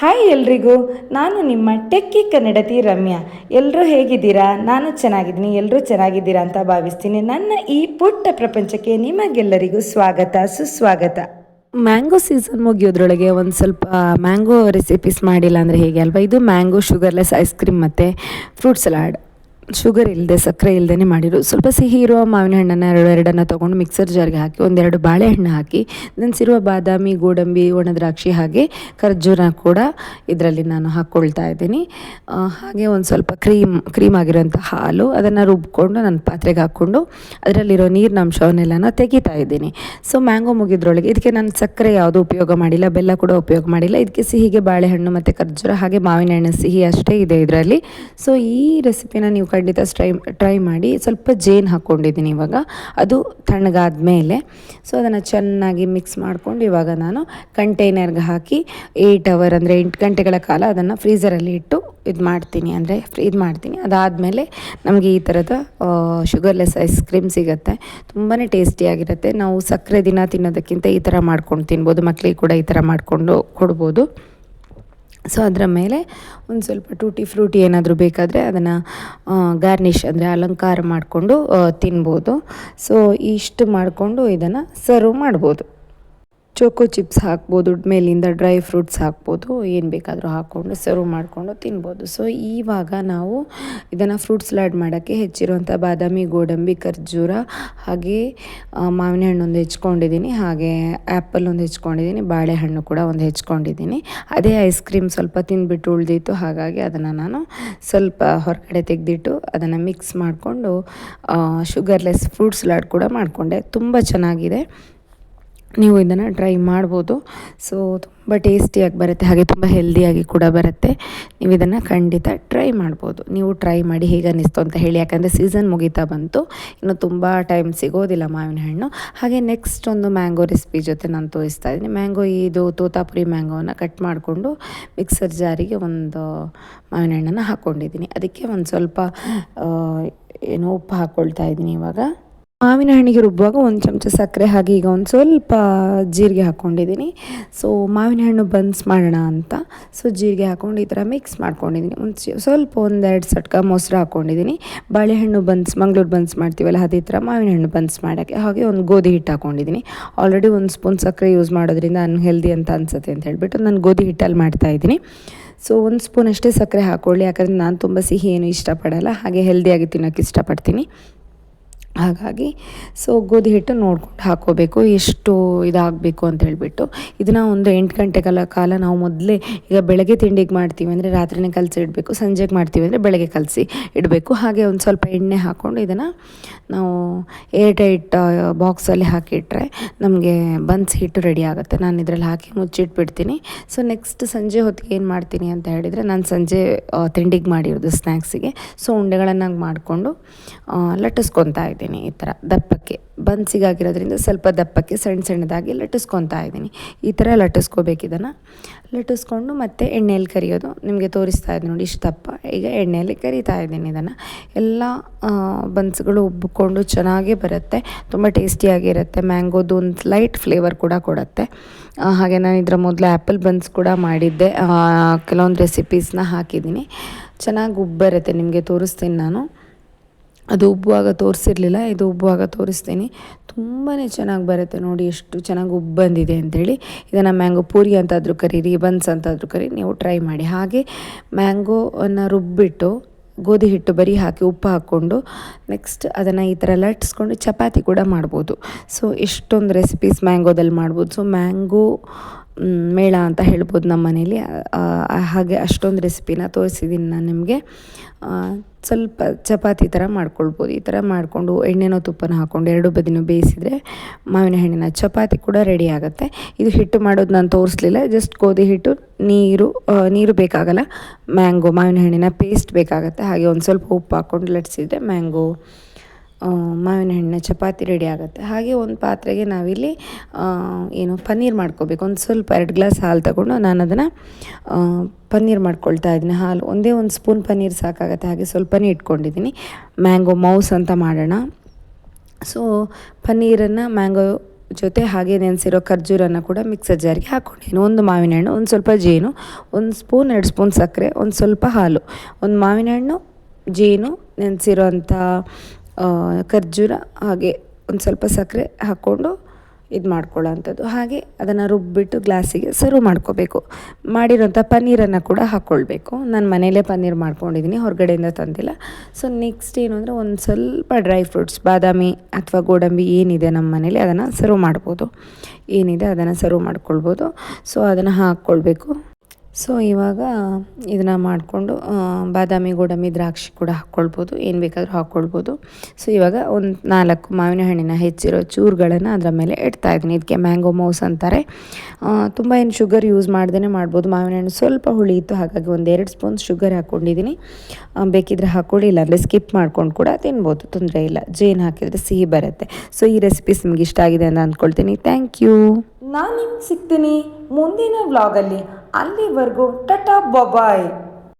Hi ಎಲ್ರಿಗೂ, ನಾನು ನಿಮ್ಮ ಟೆಕ್ಕಿ ಕನ್ನಡತಿ ರಮ್ಯಾ. ಎಲ್ಲರೂ ಹೇಗಿದ್ದೀರಾ? ನಾನು ಚೆನ್ನಾಗಿದ್ದೀನಿ ಎಲ್ಲರೂ ಚೆನ್ನಾಗಿದ್ದೀರಾ ಅಂತ ಭಾವಿಸ್ತೀನಿ. ನನ್ನ ಈ ಪುಟ್ಟ ಪ್ರಪಂಚಕ್ಕೆ ನಿಮಗೆಲ್ಲರಿಗೂ ಸ್ವಾಗತ, ಸುಸ್ವಾಗತ. ಮ್ಯಾಂಗೋ ಸೀಸನ್ ಮುಗಿಯೋದ್ರೊಳಗೆ ಒಂದು ಸ್ವಲ್ಪ ಮ್ಯಾಂಗೋ ರೆಸಿಪೀಸ್ ಮಾಡಿಲ್ಲ ಅಂದರೆ ಹೇಗೆ ಅಲ್ವಾ? ಇದು ಮ್ಯಾಂಗೋ ಶುಗರ್ಲೆಸ್ ಐಸ್ ಕ್ರೀಮ್ ಮತ್ತು ಫ್ರೂಟ್ ಸಲಾಡ್ ಶುಗರ್ ಇಲ್ಲದೆ ಸಕ್ಕರೆ ಇಲ್ಲದೇ ಮಾಡಿರು ಸ್ವಲ್ಪ ಸಿಹಿ ಇರುವ ಮಾವಿನ ಹಣ್ಣನ್ನು ಎರಡು ಎರಡನ್ನು ತೊಗೊಂಡು ಮಿಕ್ಸರ್ ಜಾರ್ಗೆ ಹಾಕಿ, ಒಂದೆರಡು ಬಾಳೆಹಣ್ಣು ಹಾಕಿ, ನೆನೆಸಿರುವ ಬಾದಾಮಿ, ಗೋಡಂಬಿ, ಒಣ ದ್ರಾಕ್ಷಿ ಹಾಗೆ ಖರ್ಜೂರ ಕೂಡ ಇದರಲ್ಲಿ ನಾನು ಹಾಕ್ಕೊಳ್ತಾ ಇದ್ದೀನಿ. ಹಾಗೆ ಒಂದು ಸ್ವಲ್ಪ ಕ್ರೀಮ್ ಕ್ರೀಮ್ ಆಗಿರೋಂಥ ಹಾಲು ಅದನ್ನು ರುಬ್ಕೊಂಡು ನನ್ನ ಪಾತ್ರೆಗೆ ಹಾಕ್ಕೊಂಡು ಅದರಲ್ಲಿರೋ ನೀರಿನ ಅಂಶವನ್ನೆಲ್ಲನೂ ತೆಗಿತಾ ಇದ್ದೀನಿ. ಸೊ ಮ್ಯಾಂಗೋ ಮುಗಿದ್ರೊಳಗೆ ಇದಕ್ಕೆ ನಾನು ಸಕ್ಕರೆ ಯಾವುದೂ ಉಪಯೋಗ ಮಾಡಿಲ್ಲ, ಬೆಲ್ಲ ಕೂಡ ಉಪಯೋಗ ಮಾಡಿಲ್ಲ. ಇದಕ್ಕೆ ಸಿಹಿಗೆ ಬಾಳೆಹಣ್ಣು ಮತ್ತು ಖರ್ಜೂರ ಹಾಗೆ ಮಾವಿನ ಹಣ್ಣು ಸಿಹಿ ಅಷ್ಟೇ ಇದೆ ಇದರಲ್ಲಿ. ಸೊ ಈ ರೆಸಿಪಿನ ನೀವು ಖಂಡಿತ ಟ್ರೈ ಟ್ರೈ ಮಾಡಿ ಸ್ವಲ್ಪ ಜೇನು ಹಾಕ್ಕೊಂಡಿದ್ದೀನಿ ಇವಾಗ. ಅದು ತಣ್ಣಗಾದ ಮೇಲೆ ಸೊ ಅದನ್ನು ಚೆನ್ನಾಗಿ ಮಿಕ್ಸ್ ಮಾಡ್ಕೊಂಡು ಇವಾಗ ನಾನು ಕಂಟೈನರ್ಗೆ ಹಾಕಿ ಏಯ್ಟ್ ಅವರ್ ಅಂದರೆ ಎಂಟು ಗಂಟೆಗಳ ಕಾಲ ಅದನ್ನು ಫ್ರೀಸರಲ್ಲಿ ಇಟ್ಟು ಇದು ಮಾಡ್ತೀನಿ ಅಂದರೆ ಇದು ಮಾಡ್ತೀನಿ. ಅದಾದಮೇಲೆ ನಮಗೆ ಈ ಥರದ ಶುಗರ್ಲೆಸ್ ಐಸ್ ಕ್ರೀಮ್ ಸಿಗುತ್ತೆ. ತುಂಬಾ ಟೇಸ್ಟಿಯಾಗಿರುತ್ತೆ ನಾವು ಸಕ್ಕರೆ ದಿನ ತಿನ್ನೋದಕ್ಕಿಂತ ಈ ಥರ ಮಾಡ್ಕೊಂಡು ತಿನ್ಬೋದು. ಮಕ್ಕಳಿಗೆ ಕೂಡ ಈ ಥರ ಮಾಡಿಕೊಂಡು ಕೊಡ್ಬೋದು. ಸೊ ಅದರ ಮೇಲೆ ಒಂದು ಸ್ವಲ್ಪ ಟೂಟಿ ಫ್ರೂಟಿ ಏನಾದರೂ ಬೇಕಾದರೆ ಅದನ್ನು ಗಾರ್ನಿಷ್ ಅಂದರೆ ಅಲಂಕಾರ ಮಾಡಿಕೊಂಡು ತಿನ್ಬೋದು. ಸೊ ಇಷ್ಟು ಮಾಡಿಕೊಂಡು ಇದನ್ನು ಸರ್ವ್ ಮಾಡ್ಬೋದು. ಚೋಕೋ ಚಿಪ್ಸ್ ಹಾಕ್ಬೋದು, ಮೇಲಿಂದ ಡ್ರೈ ಫ್ರೂಟ್ಸ್ ಹಾಕ್ಬೋದು, ಏನು ಬೇಕಾದರೂ ಹಾಕ್ಕೊಂಡು ಸರ್ವ್ ಮಾಡಿಕೊಂಡು ತಿನ್ಬೋದು. ಸೊ ಇವಾಗ ನಾವು ಇದನ್ನು ಫ್ರೂಟ್ ಸಲಾಡ್ ಮಾಡೋಕ್ಕೆ ಹೆಚ್ಚಿರುವಂಥ ಬಾದಾಮಿ, ಗೋಡಂಬಿ, ಖರ್ಜೂರ, ಹಾಗೆ ಮಾವಿನ ಹಣ್ಣು ಒಂದು ಹೆಚ್ಕೊಂಡಿದ್ದೀನಿ, ಹಾಗೆ ಆ್ಯಪಲ್ ಒಂದು ಹೆಚ್ಕೊಂಡಿದ್ದೀನಿ, ಬಾಳೆಹಣ್ಣು ಕೂಡ ಒಂದು ಹೆಚ್ಕೊಂಡಿದ್ದೀನಿ. ಅದೇ ಐಸ್ ಕ್ರೀಮ್ ಸ್ವಲ್ಪ ತಿಂದುಬಿಟ್ಟು ಉಳಿದಿತ್ತು, ಹಾಗಾಗಿ ಅದನ್ನು ನಾನು ಸ್ವಲ್ಪ ಹೊರಗಡೆ ತೆಗೆದಿಟ್ಟು ಅದನ್ನು ಮಿಕ್ಸ್ ಮಾಡಿಕೊಂಡು ಶುಗರ್ಲೆಸ್ ಫ್ರೂಟ್ ಸಲಾಡ್ ಕೂಡ ಮಾಡಿಕೊಂಡೆ. ತುಂಬ ಚೆನ್ನಾಗಿದೆ. ನೀವು ಇದನ್ನು ಟ್ರೈ ಮಾಡ್ಬೋದು. ಸೊ ತುಂಬ ಟೇಸ್ಟಿಯಾಗಿ ಬರುತ್ತೆ, ಹಾಗೆ ತುಂಬ ಹೆಲ್ದಿಯಾಗಿ ಕೂಡ ಬರುತ್ತೆ. ನೀವು ಇದನ್ನು ಖಂಡಿತ ಟ್ರೈ ಮಾಡ್ಬೋದು. ನೀವು ಟ್ರೈ ಮಾಡಿ ಹೇಗೆ ಅನ್ನಿಸ್ತು ಅಂತ ಹೇಳಿ, ಯಾಕಂದರೆ ಸೀಸನ್ ಮುಗೀತಾ ಬಂತು. ಇನ್ನು ತುಂಬ ಟೈಮ್ ಸಿಗೋದಿಲ್ಲ ಮಾವಿನ ಹಣ್ಣು. ಹಾಗೆ ನೆಕ್ಸ್ಟ್ ಒಂದು ಮ್ಯಾಂಗೋ ರೆಸಿಪಿ ಜೊತೆ ನಾನು ತೋರಿಸ್ತಾ ಇದ್ದೀನಿ. ಮ್ಯಾಂಗೋ ಇದು ತೋತಾಪುರಿ ಮ್ಯಾಂಗೋವನ್ನು ಕಟ್ ಮಾಡಿಕೊಂಡು ಮಿಕ್ಸರ್ ಜಾರಿಗೆ ಒಂದು ಮಾವಿನ ಹಣ್ಣನ್ನು ಹಾಕ್ಕೊಂಡಿದ್ದೀನಿ ಅದಕ್ಕೆ ಒಂದು ಸ್ವಲ್ಪ ಏನು ಉಪ್ಪು ಹಾಕ್ಕೊಳ್ತಾ ಇದ್ದೀನಿ ಇವಾಗ. ಮಾವಿನ ಹಣ್ಣಿಗೆ ರುಬ್ಬುವಾಗ ಒಂದು ಚಮಚ ಸಕ್ಕರೆ ಹಾಗೆ ಈಗ ಒಂದು ಸ್ವಲ್ಪ ಜೀರಿಗೆ ಹಾಕ್ಕೊಂಡಿದ್ದೀನಿ. ಸೊ ಮಾವಿನ ಹಣ್ಣು ಬನ್ಸ್ ಮಾಡೋಣ ಅಂತ. ಸೊ ಜೀರಿಗೆ ಹಾಕ್ಕೊಂಡು ಈ ಥರ ಮಿಕ್ಸ್ ಮಾಡ್ಕೊಂಡಿದ್ದೀನಿ. ಒಂದು ಸ್ವಲ್ಪ ಒಂದೆರಡು ಸಟ್ಕ ಮೊಸರು ಹಾಕ್ಕೊಂಡಿದ್ದೀನಿ. ಬಾಳೆಹಣ್ಣು ಬನ್ಸ್, ಮಂಗಳೂರು ಬನ್ಸ್ ಮಾಡ್ತೀವಲ್ಲ, ಅದೇ ಥರ ಮಾವಿನ ಹಣ್ಣು ಬನ್ಸ್ ಮಾಡೋಕ್ಕೆ. ಹಾಗೆ ಒಂದು ಗೋಧಿ ಹಿಟ್ಟು ಹಾಕ್ಕೊಂಡಿದ್ದೀನಿ. ಆಲ್ರೆಡಿ ಒಂದು ಸ್ಪೂನ್ ಸಕ್ಕರೆ ಯೂಸ್ ಮಾಡೋದ್ರಿಂದ ಅನ್ಹೆಲ್ದಿ ಅಂತ ಅನ್ಸುತ್ತೆ ಅಂತ ಹೇಳಿಬಿಟ್ಟು ನಾನು ಗೋಧಿ ಹಿಟ್ಟಲ್ಲಿ ಮಾಡ್ತಾ ಇದ್ದೀನಿ. ಸೊ ಒಂದು ಸ್ಪೂನ್ ಅಷ್ಟೇ ಸಕ್ಕರೆ ಹಾಕ್ಕೊಳ್ಳಿ. ಯಾಕಂದರೆ ನಾನು ತುಂಬ ಸಿಹಿ ಏನು ಇಷ್ಟಪಡಲ್ಲ. ಹಾಗೆ ಹೆಲ್ದಿಯಾಗಿ ತಿನ್ನೋಕ್ಕೆ ಇಷ್ಟಪಡ್ತೀನಿ. ಹಾಗಾಗಿ ಸೊ ಗೋಧಿ ಹಿಟ್ಟು ನೋಡ್ಕೊಂಡು ಹಾಕೋಬೇಕು ಎಷ್ಟು ಇದಾಗಬೇಕು ಅಂತ ಹೇಳಿಬಿಟ್ಟು. ಇದನ್ನು ಒಂದು ಎಂಟು ಗಂಟೆಗಳ ಕಾಲ ನಾವು ಮೊದಲೇ ಈಗ ಬೆಳಗ್ಗೆ ತಿಂಡಿಗೆ ಮಾಡ್ತೀವಿ ಅಂದರೆ ರಾತ್ರಿನೇ ಕಲಸಿ ಇಡಬೇಕು, ಸಂಜೆಗೆ ಮಾಡ್ತೀವಿ ಅಂದರೆ ಬೆಳಗ್ಗೆ ಕಲಸಿ ಇಡಬೇಕು. ಹಾಗೆ ಒಂದು ಸ್ವಲ್ಪ ಎಣ್ಣೆ ಹಾಕ್ಕೊಂಡು ಇದನ್ನು ನಾವು ಏರ್ ಟೈಟ್ ಬಾಕ್ಸಲ್ಲಿ ಹಾಕಿಟ್ರೆ ನಮಗೆ ಬನ್ಸ್ ಹಿಟ್ಟು ರೆಡಿ ಆಗುತ್ತೆ. ನಾನು ಇದರಲ್ಲಿ ಹಾಕಿ ಮುಚ್ಚಿಟ್ಬಿಡ್ತೀನಿ. ಸೊ ನೆಕ್ಸ್ಟ್ ಸಂಜೆ ಹೊತ್ತಿಗೆ ಏನು ಮಾಡ್ತೀನಿ ಅಂತ ಹೇಳಿದರೆ ನಾನು ಸಂಜೆ ತಿಂಡಿಗೆ ಮಾಡಿರೋದು ಸ್ನ್ಯಾಕ್ಸಿಗೆ ಸೊ ಉಂಡೆಗಳನ್ನಾಗಿ ಮಾಡಿಕೊಂಡು ಲಟ್ಟಿಸ್ಕೊತಾ ಇದ್ದೀನಿ ಈ ಥರ ದಪ್ಪಕ್ಕೆ. ಬನ್ಸಿಗಾಗಿರೋದ್ರಿಂದ ಸ್ವಲ್ಪ ದಪ್ಪಕ್ಕೆ ಸಣ್ಣ ಸಣ್ಣದಾಗಿ ಲಟ್ಟಿಸ್ಕೊತಾ ಇದ್ದೀನಿ. ಈ ಥರ ಲಟ್ಟಿಸ್ಕೋಬೇಕಿದನ್ನು. ಲಟ್ಟಿಸ್ಕೊಂಡು ಮತ್ತೆ ಎಣ್ಣೆಯಲ್ಲಿ ಕರಿಯೋದು. ನಿಮಗೆ ತೋರಿಸ್ತಾ ಇದ್ದೀನಿ ನೋಡಿ ಇಷ್ಟು ದಪ್ಪ. ಈಗ ಎಣ್ಣೆಯಲ್ಲಿ ಕರಿತಾ ಇದ್ದೀನಿ ಇದನ್ನು. ಎಲ್ಲ ಬನ್ಸ್ಗಳು ಉಬ್ಬಿಕೊಂಡು ಚೆನ್ನಾಗೇ ಬರುತ್ತೆ. ತುಂಬ ಟೇಸ್ಟಿಯಾಗಿರುತ್ತೆ ಮ್ಯಾಂಗೋದು ಒಂದು ಲೈಟ್ ಫ್ಲೇವರ್ ಕೂಡ ಕೊಡುತ್ತೆ. ಹಾಗೆ ನಾನು ಇದರ ಮೊದಲು ಆ್ಯಪಲ್ ಬನ್ಸ್ ಕೂಡ ಮಾಡಿದ್ದೆ. ಕೆಲವೊಂದು ರೆಸಿಪೀಸ್ನ ಹಾಕಿದ್ದೀನಿ. ಚೆನ್ನಾಗಿ ಉಬ್ಬರುತ್ತೆ. ನಿಮಗೆ ತೋರಿಸ್ತೀನಿ ನಾನು. ಅದು ಉಬ್ಬುವಾಗ ತೋರಿಸಿರ್ಲಿಲ್ಲ, ಇದು ಉಬ್ಬುವಾಗ ತೋರಿಸ್ತೀನಿ. ತುಂಬಾ ಚೆನ್ನಾಗಿ ಬರುತ್ತೆ ನೋಡಿ ಎಷ್ಟು ಚೆನ್ನಾಗಿ ಉಬ್ಬು ಬಂದಿದೆ ಅಂತೇಳಿ. ಇದನ್ನು ಮ್ಯಾಂಗೋ ಪೂರಿ ಅಂತಾದರೂ ಕರೀರಿ, ಬನ್ಸ್ ಅಂತಾದರೂ ಕರಿ ನೀವು ಟ್ರೈ ಮಾಡಿ. ಹಾಗೆ ಮ್ಯಾಂಗೋವನ್ನು ರುಬ್ಬಿಟ್ಟು, ಗೋಧಿ ಹಿಟ್ಟು ಬರೀ ಹಾಕಿ ಉಪ್ಪು ಹಾಕ್ಕೊಂಡು, ನೆಕ್ಸ್ಟ್ ಅದನ್ನು ಈ ಥರ ಲಟ್ಸ್ಕೊಂಡು ಚಪಾತಿ ಕೂಡ ಮಾಡ್ಬೋದು. ಸೊ ಎಷ್ಟೊಂದು ರೆಸಿಪೀಸ್ ಮ್ಯಾಂಗೋದಲ್ಲಿ ಮಾಡ್ಬೋದು. ಸೊ ಮ್ಯಾಂಗೋ ಮೇಳ ಅಂತ ಹೇಳ್ಬೋದು ನಮ್ಮ ಮನೇಲಿ. ಹಾಗೆ ಅಷ್ಟೊಂದು ರೆಸಿಪಿನ ತೋರಿಸಿದ್ದೀನಿ ನಾನು ನಿಮಗೆ. ಸ್ವಲ್ಪ ಚಪಾತಿ ಥರ ಮಾಡ್ಕೊಳ್ಬೋದು. ಈ ಥರ ಮಾಡಿಕೊಂಡು ಎಣ್ಣೆನೋ ತುಪ್ಪನ ಹಾಕ್ಕೊಂಡು ಎರಡು ಬದಿನೂ ಬೇಯಿಸಿದರೆ ಮಾವಿನ ಹಣ್ಣಿನ ಚಪಾತಿ ಕೂಡ ರೆಡಿ ಆಗುತ್ತೆ. ಇದು ಹಿಟ್ಟು ಮಾಡೋದು ನಾನು ತೋರಿಸ್ಲಿಲ್ಲ. ಜಸ್ಟ್ ಗೋಧಿ ಹಿಟ್ಟು, ನೀರು ನೀರು ಬೇಕಾಗಲ್ಲ. ಮ್ಯಾಂಗೋ, ಮಾವಿನ ಹಣ್ಣಿನ ಪೇಸ್ಟ್ ಬೇಕಾಗುತ್ತೆ. ಹಾಗೆ ಒಂದು ಸ್ವಲ್ಪ ಉಪ್ಪು ಹಾಕ್ಕೊಂಡು ಲಟ್ಸಿದ್ರೆ ಮ್ಯಾಂಗೋ ಮಾವಿನ ಹಣ್ಣಿನ ಚಪಾತಿ ರೆಡಿ ಆಗುತ್ತೆ. ಹಾಗೆ ಒಂದು ಪಾತ್ರೆಗೆ ನಾವಿಲ್ಲಿ ಏನು ಪನ್ನೀರ್ ಮಾಡ್ಕೋಬೇಕು. ಒಂದು ಸ್ವಲ್ಪ ಎರಡು ಗ್ಲಾಸ್ ಹಾಲು ತಗೊಂಡು ನಾನು ಅದನ್ನು ಪನ್ನೀರ್ ಮಾಡ್ಕೊಳ್ತಾ ಇದ್ದೀನಿ. ಹಾಲು, ಒಂದೇ ಒಂದು ಸ್ಪೂನ್ ಪನ್ನೀರ್ ಸಾಕಾಗುತ್ತೆ. ಹಾಗೆ ಸ್ವಲ್ಪನೇ ಇಟ್ಕೊಂಡಿದ್ದೀನಿ. ಮ್ಯಾಂಗೋ ಮೌಸ್ ಅಂತ ಮಾಡೋಣ. ಸೊ ಪನ್ನೀರನ್ನು ಮ್ಯಾಂಗೋ ಜೊತೆ ಹಾಗೆ ನೆನೆಸಿರೋ ಖರ್ಜೂರನ್ನು ಕೂಡ ಮಿಕ್ಸರ್ ಜಾರಿಗೆ ಹಾಕ್ಕೊಂಡಿದ್ದೀನಿ ಒಂದು ಮಾವಿನ ಹಣ್ಣು, ಒಂದು ಸ್ವಲ್ಪ ಜೇನು, ಒಂದು ಸ್ಪೂನ್, ಎರಡು ಸ್ಪೂನ್ ಸಕ್ಕರೆ, ಒಂದು ಸ್ವಲ್ಪ ಹಾಲು. ಒಂದು ಮಾವಿನ ಹಣ್ಣು, ಜೇನು ನೆನೆಸಿರೋಂಥ ಖರ್ಜೂರ ಹಾಗೆ ಒಂದು ಸ್ವಲ್ಪ ಸಕ್ಕರೆ ಹಾಕ್ಕೊಂಡು ಇದು ಮಾಡ್ಕೊಳ್ಳೋವಂಥದ್ದು. ಹಾಗೆ ಅದನ್ನು ರುಬ್ಬಿಟ್ಟು ಗ್ಲಾಸಿಗೆ ಸರ್ವ್ ಮಾಡ್ಕೋಬೇಕು. ಮಾಡಿರೋಂಥ ಪನ್ನೀರನ್ನು ಕೂಡ ಹಾಕ್ಕೊಳ್ಬೇಕು ನಾನು ಮನೆಯಲ್ಲೇ ಪನ್ನೀರ್ ಮಾಡ್ಕೊಂಡಿದ್ದೀನಿ ಹೊರಗಡೆಯಿಂದ ತಂದಿಲ್ಲ. ಸೊ ನೆಕ್ಸ್ಟ್ ಏನು ಅಂದರೆ ಒಂದು ಸ್ವಲ್ಪ ಡ್ರೈ ಫ್ರೂಟ್ಸ್ ಬಾದಾಮಿ ಅಥವಾ ಗೋಡಂಬಿ ಏನಿದೆ ನಮ್ಮ ಮನೇಲಿ ಅದನ್ನು ಸರ್ವ್ ಮಾಡ್ಬೋದು. ಏನಿದೆ ಅದನ್ನು ಸರ್ವ್ ಮಾಡ್ಕೊಳ್ಬೋದು. ಸೊ ಅದನ್ನು ಹಾಕ್ಕೊಳ್ಬೇಕು ಸೊ ಇವಾಗ ಇದನ್ನು ಮಾಡಿಕೊಂಡು ಬಾದಾಮಿ, ಗೋಡಂಬಿ, ದ್ರಾಕ್ಷಿ ಕೂಡ ಹಾಕ್ಕೊಳ್ಬೋದು. ಏನು ಬೇಕಾದರೂ ಹಾಕ್ಕೊಳ್ಬೋದು. ಸೊ ಇವಾಗ ಒಂದು ನಾಲ್ಕು ಮಾವಿನ ಹಣ್ಣಿನ ಹೆಚ್ಚಿರೋ ಚೂರುಗಳನ್ನು ಅದರ ಮೇಲೆ ಇಡ್ತಾ ಇದ್ದೀನಿ. ಇದಕ್ಕೆ ಮ್ಯಾಂಗೋ ಮೌಸ್ ಅಂತಾರೆ. ತುಂಬ ಏನು ಶುಗರ್ ಯೂಸ್ ಮಾಡ್ದೇ ಮಾಡ್ಬೋದು. ಮಾವಿನ ಹಣ್ಣು ಸ್ವಲ್ಪ ಹುಳಿ ಇತ್ತು ಹಾಗಾಗಿ ಎರಡು ಸ್ಪೂನ್ ಶುಗರ್ ಹಾಕ್ಕೊಂಡಿದ್ದೀನಿ. ಬೇಕಿದ್ರೆ ಹಾಕ್ಕೊಳ್ಳಿ, ಇಲ್ಲಾಂದರೆ ಸ್ಕಿಪ್ ಮಾಡ್ಕೊಂಡು ಕೂಡ ತಿನ್ಬೋದು. ತೊಂದರೆ ಇಲ್ಲ. ಜೇನು ಹಾಕಿದರೆ ಸಿಹಿ ಬರುತ್ತೆ. ಸೊ ಈ ರೆಸಿಪೀಸ್ ನಿಮ್ಗೆ ಇಷ್ಟ ಆಗಿದೆ ಅಂತ ಅಂದ್ಕೊಳ್ತೀನಿ ಥ್ಯಾಂಕ್ ಯು ನಾನು ನಿಮ್ಗೆ ಸಿಗ್ತೀನಿ ಮುಂದಿನ ವ್ಲಾಗಲ್ಲಿ ಅಲ್ಲಿವರೆಗೂ ಟಟಾ ಬೊಬಾಯ್